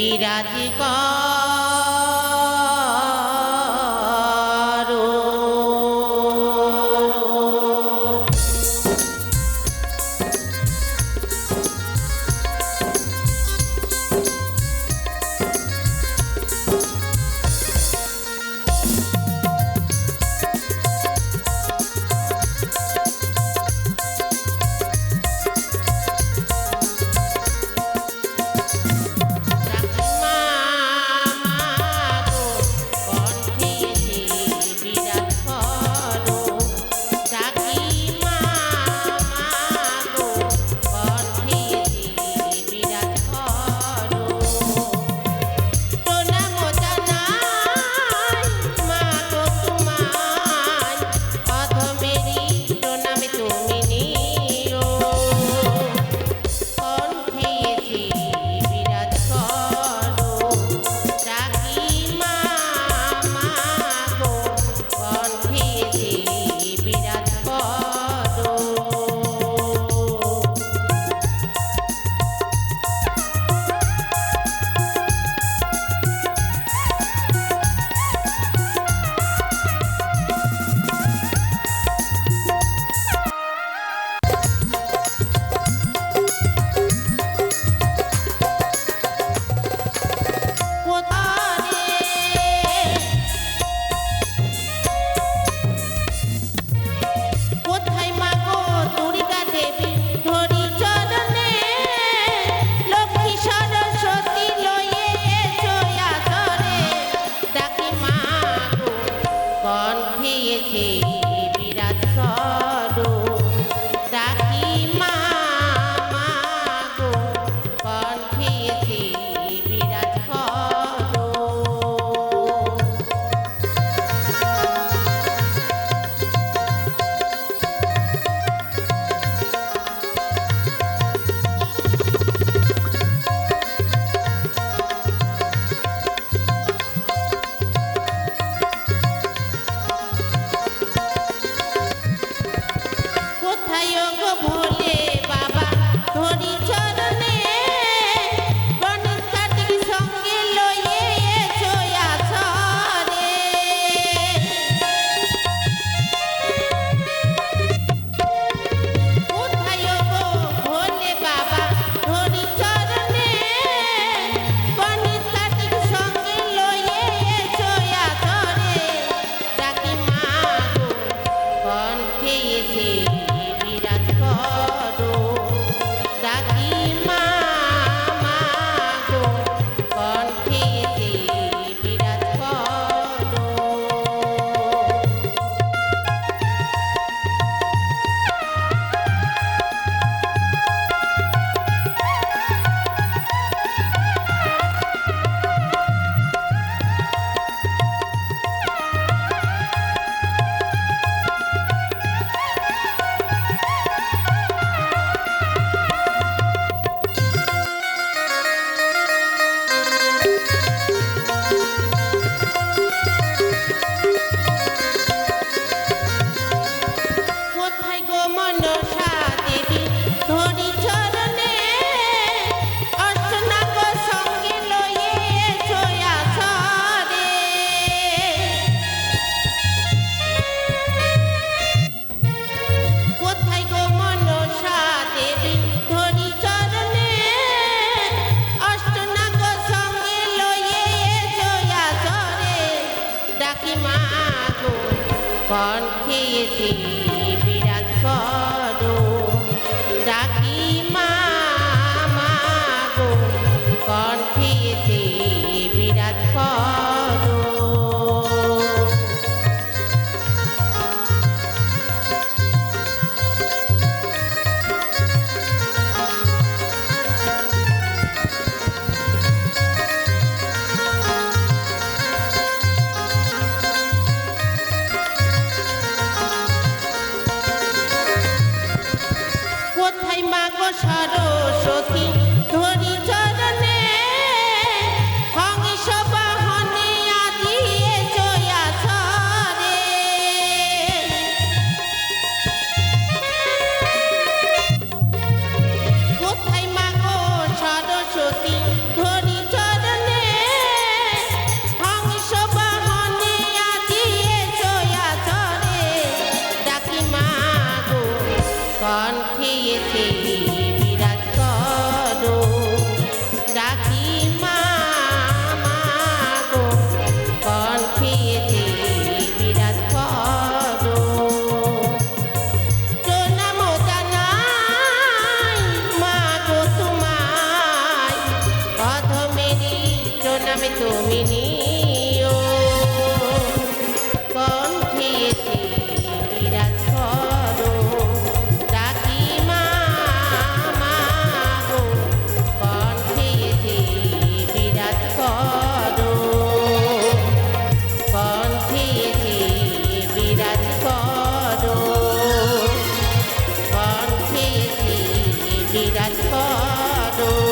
বিরাজ করো। কণ্ঠে এসে কোথায় মাগো সরস্বতী ধরি প্রণামে তুমি নিও কণ্ঠে বিরাজ করো, ডাকি মা কণ্ঠে বিরাজ করো। কণ্ঠে বিরাজ করো। কণ্ঠে বিরাজ করো।